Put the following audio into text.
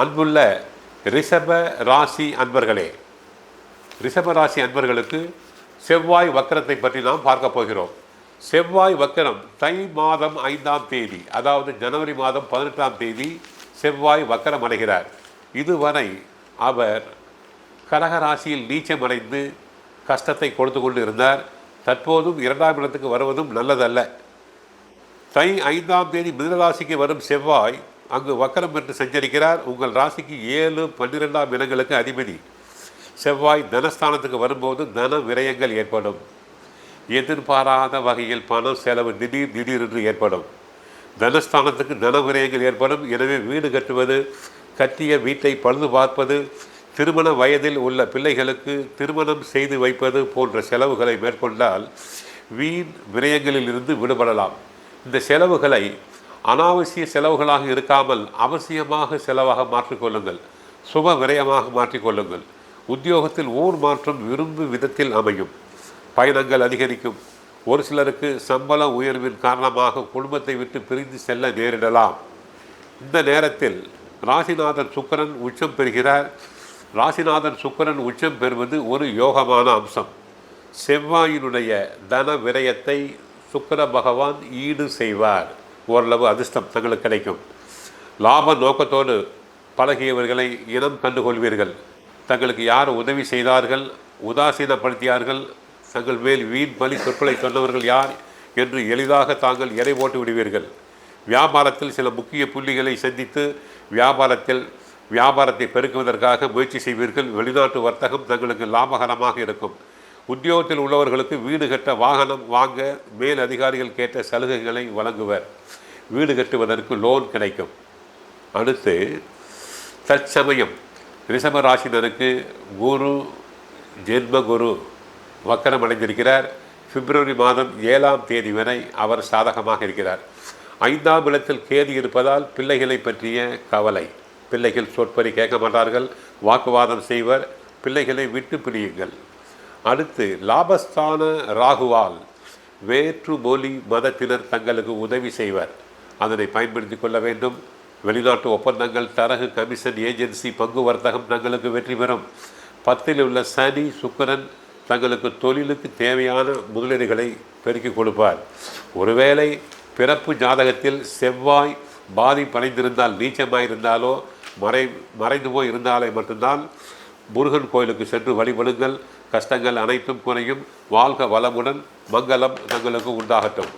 அன்புள்ள ரிஷப ராசி அன்பர்களே ரிஷப ராசி அன்பர்களுக்கு செவ்வாய் வக்கரத்தை பற்றி நாம் பார்க்க போகிறோம். செவ்வாய் வக்கரம் தை மாதம் ஐந்தாம் தேதி அதாவது ஜனவரி மாதம் பதினெட்டாம் தேதி செவ்வாய் வக்கரம் அடைகிறார். இதுவரை அவர் கடகராசியில் நீச்சமடைந்து கஷ்டத்தை கொடுத்து கொண்டு இருந்தார். தற்போதும் இரண்டாம் இடத்துக்கு வருவதும் நல்லதல்ல. தை ஐந்தாம் தேதி மிதனராசிக்கு வரும் செவ்வாய் அங்கு வக்கரம் என்று சஞ்சரிக்கிறார். உங்கள் ராசிக்கு ஏழு பன்னிரெண்டாம் இடங்களுக்கு அதிபதி. செவ்வாய் தனஸ்தானத்துக்கு வரும்போது தன விரயங்கள் ஏற்படும். எதிர்பாராத வகையில் பணம் செலவு திடீர் திடீரென்று ஏற்படும். தனஸ்தானத்துக்கு தன விரயங்கள் ஏற்படும். எனவே வீடு கட்டுவது கட்டிய வீட்டை பழுது பார்ப்பது திருமண வயதில் உள்ள பிள்ளைகளுக்கு திருமணம் செய்து வைப்பது போன்ற செலவுகளை மேற்கொண்டால் வீண் விரயங்களிலிருந்து விடுபடலாம். இந்த செலவுகளை அனாவசிய செலவுகளாக இருக்காமல் அவசியமாக செலவாக மாற்றிக்கொள்ளுங்கள் சுப விரயமாக மாற்றிக்கொள்ளுங்கள் உத்தியோகத்தில் ஊர் மாற்றம் விரும்பும் விதத்தில் அமையும். பயணங்கள் அதிகரிக்கும். ஒரு சிலருக்கு சம்பள உயர்வின் காரணமாக குடும்பத்தை விட்டு பிரிந்து செல்ல நேரிடலாம். இந்த நேரத்தில் ராசிநாதன் சுக்கிரன் உச்சம் பெறுகிறார். ராசிநாதன் சுக்கிரன் உச்சம் பெறுவது ஒரு யோகமான அம்சம். செவ்வாயினுடைய தன விரயத்தை சுக்கர பகவான் ஈடு செய்வார். ஓரளவு அதிர்ஷ்டம் தங்களுக்கு கிடைக்கும். லாப நோக்கத்தோடு பழகியவர்களை இனம் கண்டுகொள்வீர்கள். தங்களுக்கு யார் உதவி செய்தார்கள் உதாசீனப்படுத்தியார்கள் தங்கள் மேல் வீண் பலி சொற்களை சொன்னவர்கள் யார் என்று எளிதாக தாங்கள் எடை போட்டு விடுவீர்கள். வியாபாரத்தில் சில முக்கிய புள்ளிகளை சந்தித்து வியாபாரத்தில் வியாபாரத்தை பெருக்குவதற்காக முயற்சி செய்வீர்கள். வெளிநாட்டு வர்த்தகம் தங்களுக்கு லாபகரமாக இருக்கும். உத்தியோகத்தில் உள்ளவர்களுக்கு வீடு கட்ட வாகனம் வாங்க மேல் அதிகாரிகள் கேட்ட சலுகைகளை வழங்குவர். வீடு கட்டுவதற்கு லோன் கிடைக்கும். அடுத்து தற்சமயம் ரிஷப ராசினருக்கு குரு ஜென்ம குரு வக்கரம் அடைந்திருக்கிறார். பிப்ரவரி மாதம் ஏழாம் தேதி வரை அவர் சாதகமாக இருக்கிறார். ஐந்தாம் இடத்தில் கேது இருப்பதால் பிள்ளைகளை பற்றிய கவலை. பிள்ளைகள் சொற்படி கேட்க மாட்டார்கள். வாக்குவாதம் செய்வர். பிள்ளைகளை விட்டு பிரியுங்கள். அடுத்து லாபஸ்தான ராகுவால் வேற்று மொழி மதத்தினர் தங்களுக்கு உதவி செய்வர். அதனை பயன்படுத்தி கொள்ள வேண்டும். வெளிநாட்டு ஒப்பந்தங்கள் தரகு கமிஷன் ஏஜென்சி பங்கு வர்த்தகம் தங்களுக்கு வெற்றி பெறும். பத்தில் உள்ள சனி சுக்கரன் தங்களுக்கு தொழிலுக்கு தேவையான முதலீடுகளை பெருக்கி கொடுப்பார். ஒருவேளை பிறப்பு ஜாதகத்தில் செவ்வாய் பாதிப்படைந்திருந்தால் நீச்சமாயிருந்தாலோ மறை மறைந்து போய் இருந்தாலே மட்டும்தான் முருகன் கோயிலுக்கு சென்று வழிபடுங்கள். கஷ்டங்கள் அனைத்தும் குறையும். வாழ்க வளமுடன் மங்களம் தங்களுக்கு உண்டாகட்டும்.